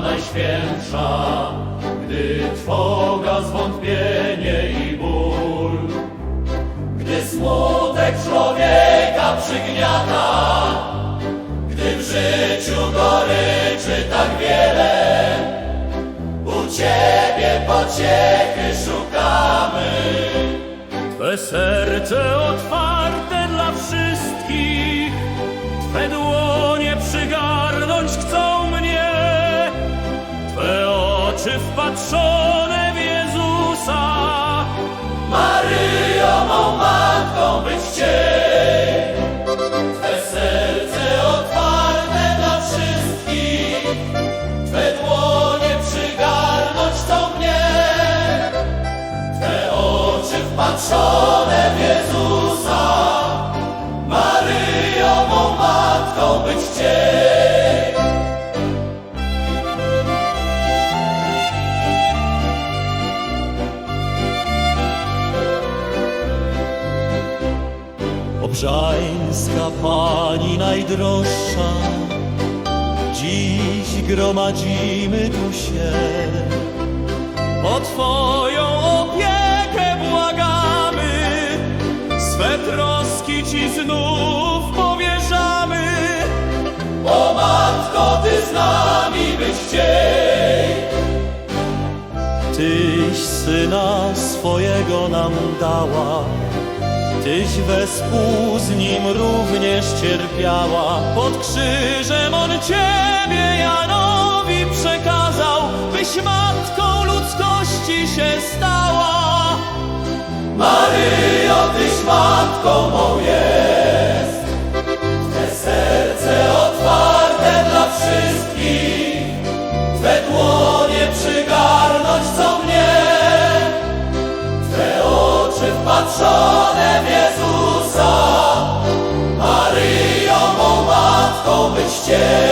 najświętsza, gdy trwoga, zwątpienie i ból, gdy smutek człowieka przygniata, gdy w życiu goryczy tak wiele, u Ciebie pociechy szukamy. Twe serce otwarte dla wszystkich, Twe dłonie przygarnąć chcą Twe oczy Obrzańska Pani najdroższa, dziś gromadzimy tu się. O Twoją opiekę błagamy, swe troski Ci znów powierzamy. O Matko, Ty z nami być chciej. Tyś Syna swojego nam dała, Tyś wespół z nim również cierpiała, pod krzyżem on ciebie Janowi przekazał, byś matką ludzkości się stała. Maryjo, tyś matką mą jest, serce otwarte dla wszystkich, Patrzonem Jezusa, Maryjo, mą matką byście.